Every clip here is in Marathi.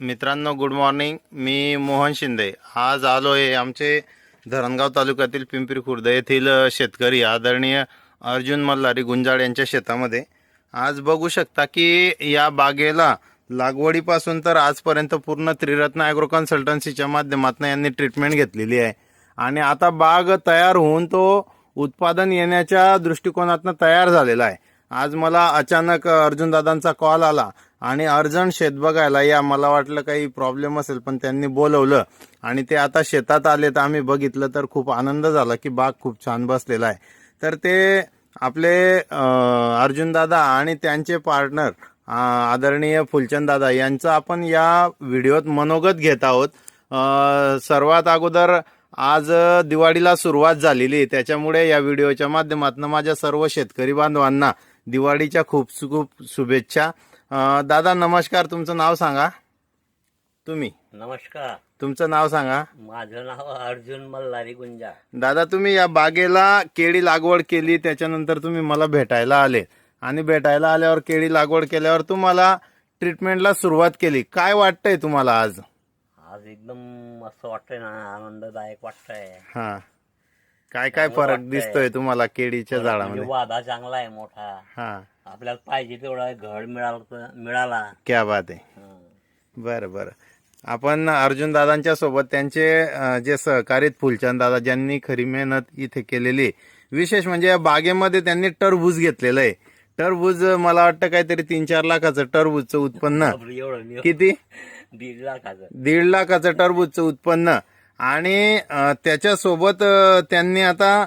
मित्रांनो गुड मॉर्निंग मी मोहन शिंदे. आज आलो आहे आमचे धरणगाव तालुक्यातील पिंपरी खुर्द येथील शेतकरी आदरणीय अर्जुन मल्हारी गुंजाळ यांच्या शेतामध्ये. आज बघू शकता की या बागेला लागवडीपासून तर आजपर्यंत पूर्ण त्रिरत्न ॲग्रो कन्सल्टन्सीच्या माध्यमातून यांनी ट्रीटमेंट घेतलेली आहे. आणि आता बाग तयार होऊन तो उत्पादन येण्याच्या दृष्टिकोनातनं तयार झालेला आहे. आज मला अचानक अर्जुनदादांचा कॉल आला. आणि अर्जंट शेत बघायला या मला वाटलं काही प्रॉब्लेम असेल पण त्यांनी बोलवलं. आणि ते आता शेतात आले तर आम्ही बघितलं तर खूप आनंद झाला की बाग खूप छान बसलेला आहे. तर ते आपले अर्जुनदादा आणि त्यांचे पार्टनर आदरणीय फुलचंद दादा यांचं आपण या व्हिडिओत मनोगत घेत आहोत. सर्वात अगोदर आज दिवाळीला सुरुवात झालेली त्याच्यामुळे या व्हिडिओच्या माध्यमातून माझ्या सर्व शेतकरी बांधवांना दिवाळीच्या खूप खूप शुभेच्छा. अ, दादा नमस्कार. तुमचं नाव सांगा. तुम्ही. नमस्कार. तुमचं नाव सांगा. माझं नाव अर्जुन मल्हारी गुंजा. दादा तुम्ही या बागेला केळी लागवड केली. त्याच्यानंतर तुम्ही मला भेटायला आले. आणि भेटायला आल्यावर केळी लागवड केल्यावर तुम्हाला ट्रीटमेंटला सुरुवात केली. काय वाटतंय तुम्हाला आज? आज एकदम मस्त वाटतंय ना. आनंददायक वाटतंय. हा. काय काय चांगलं फरक वाटतंय. दिसतोय तुम्हाला केळीच्या म्हणजे झाडामध्ये? वादा चांगला आहे मोठा. हा. आपल्याला पाहिजे तेवढा घड मिळाला मिळाला. क्या बात आहे. हं. बरं बरं. आपण अर्जुन दादांच्या सोबत त्यांचे अं, जे सहकारीत फुलचंद दादा ज्यांनी खरी मेहनत इथे केलेली आहे. विशेष म्हणजे या बागेमध्ये त्यांनी टरबूज घेतलेलं आहे. टरबूज मला वाटतं काहीतरी तीन चार लाखाचं टरबूजचं उत्पन्न. एवढं. किती? दीड लाखाचं. दीड लाखाचं टरबूजचं उत्पन्न. आणि त्याच्यासोबत त्यांनी आता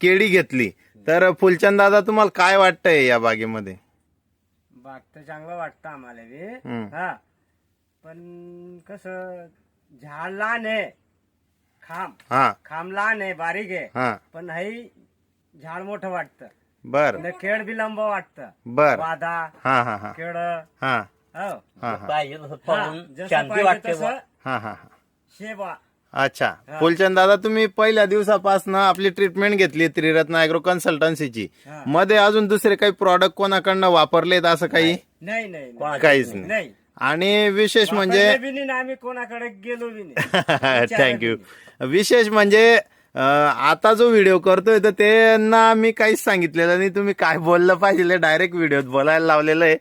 केळी घेतली. तर फुलचंद दादा तुम्हाला काय वाटतंय या बागेमध्ये? बाग तर चांगलं वाटतं आम्हाला बी. हा. पण कसं झाड लहान आहे. खांब. हा. खांब लहान आहे बारीक आहे. हा. पण हे झाड मोठं वाटतं. बर. न खेळ बी लंब वाटतं. बर. वादा हा हा हा. केळ. हा. हो. हा हा. पाहिजे हा, शांती वाटते अच्छा. फुलचंद दादा तुम्ही पहिल्या दिवसापासून आपली ट्रीटमेंट घेतली त्रिरत्न अॅग्रो कन्सल्टन्सीची हा. मध्ये अजून दुसरे काही प्रॉडक्ट कोणाकडनं वापरलेत असं काही? नाही नाही काहीच नाही. आणि विशेष म्हणजे वापरले बी नाही आणि आम्ही कोणाकडे गेलो बी नाही थँक्यू विशेष म्हणजे अं, आता जो व्हिडिओ करतोय तर त्यांना मी काहीच सांगितलेलं नाही. तुम्ही काय बोललं पाहिजे डायरेक्ट व्हिडिओत बोलायला लावलेलं आहे.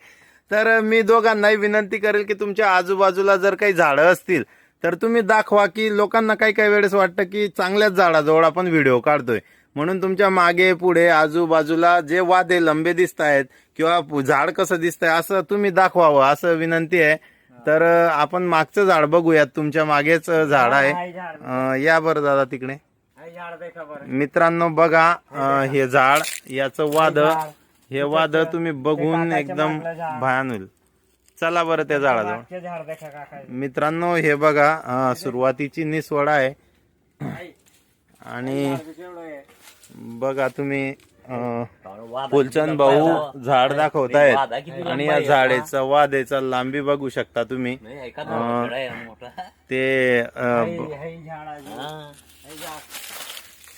तर मी दोघांनाही विनंती करेल की तुमच्या आजूबाजूला जर काही झाडं असतील तर तुम्ही दाखवा की लोकांना काही काही वेळेस वाटतं की चांगल्याच झाडाजवळ आपण व्हिडिओ काढतोय. म्हणून तुमच्या मागे पुढे आजूबाजूला जे वादे लंबे दिसत आहेत किंवा झाड कसं दिसतंय असं तुम्ही दाखवावं असं विनंती आहे. तर आपण मागचं झाड बघूयात. तुमच्या मागेच झाड आहे. या बरं दादा तिकडे. मित्रांनो बघा हे झाड याचं वाद. हे वाद तुम्ही बघून एकदम. भयान होईल. चला बरं त्या झाडाजवळ मागचे झाड देखा काका मित्रांनो हे बघा अं, सुरुवातीची निसवड आहे. आणि झाड केवढं आहे बघा तुम्ही अं, फुलचंद भाऊ झाड. दाखवतायत आणि या. झाडेचा वादेचा लांबी बघू शकता तुम्ही. ते अं. हा. झाड.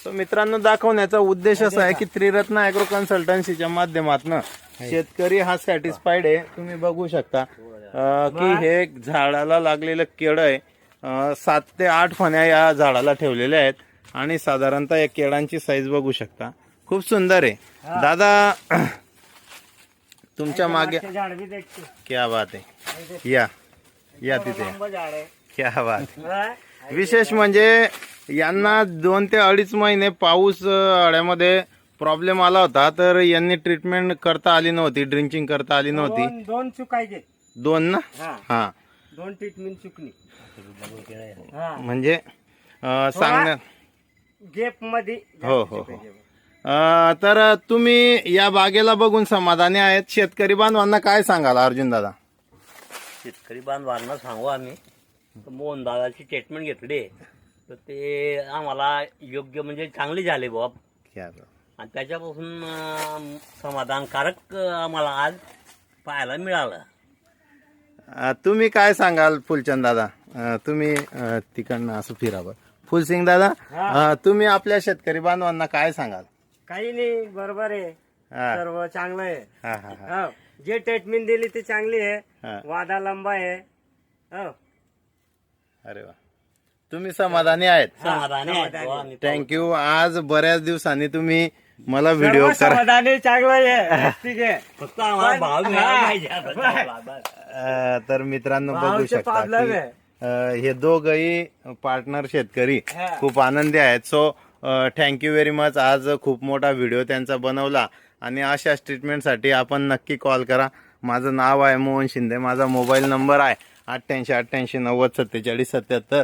तर मित्रांनो दाखवण्याचा उद्देश असा आहे की त्रिरत्न अॅग्रो कन्सल्टन्सीच्या माध्यमातून शेतकरी हा सॅटिस्फाईड आहे. तुम्ही बघू शकता अं, की हे झाडाला लागलेलं केळ आहे. अं, सात ते आठ फण्या या झाडाला ठेवलेल्या आहेत. आणि साधारणतः या केळांची साईज बघू शकता. खूप सुंदर आहे. दादा तुमच्या मागे झाड देखते. क्या बात आहे. या. या तिथे. लंब झाड आहे. क्या बात? विशेष म्हणजे यांना दोन ते अडीच महिने पाऊस अं, अड्यामध्ये प्रॉब्लेम आला होता. तर यांनी ट्रीटमेंट करता आली नव्हती ड्रिंचिंग करता आली नव्हती. दोन दोन चुकायचे दोन ना? हा. हा. दोन ट्रीटमेंट चुकली. हा. म्हणजे अं, सांगण्यात गेपमध्ये हो हो हो. अं, तर तुम्ही या बागेला बघून समाधानी आहेत. शेतकरी बांधवांना काय सांगाल अर्जुन दादा? शेतकरी बांधवांना सांगू आम्ही. मोहन दादाची ट्रीटमेंट घेतली. तर ते आम्हाला योग्य म्हणजे चांगली झाली बुवा. आणि त्याच्यापासून अं, समाधानकारक आम्हाला आज पाहायला मिळालं. अं, तुम्ही काय सांगाल फुलचंद दादा? अं, तुम्ही अं, तिकडनं असं फिरावं फुलसिंग दादा अं, तुम्ही आपल्या शेतकरी बांधवांना काय सांगाल? काही नाही बरोबर आहे. हा, सर्व चांगलं आहे. हा, हा, हा. हो. जे ट्रीटमेंट दिली ती चांगली हा. आहे वादा लंबा आहे. हो. अरे वा. तुम्ही समाधानी आहेत. समाधानी आहे बुवा आम्ही. थँक्यू आज बऱ्याच दिवसांनी तुम्ही मला व्हिडिओ करा. समाधानी चांगलं आहे. ठीक आहे. फक्त आम्हाला भाव मिळाला हा. पाहिजे आता. त्याला. बस. अ, तर मित्रांनो बघू भावचे शकता problem की आहे. अ, हे दोघही पार्टनर शेतकरी हा. खूप आनंदी आहेत. सो थँक्यू व्हेरी मच आज खूप मोठा व्हिडिओ त्यांचा बनवला. आणि अशाच ट्रीटमेंटसाठी आपण नक्की कॉल करा. माझं नाव आहे मोहन शिंदे. माझा मोबाईल नंबर आहे अठ्ठ्याऐंशी अठ्ठ्याऐंशी नव्वद सत्तेचाळीस सत्याहत्तर.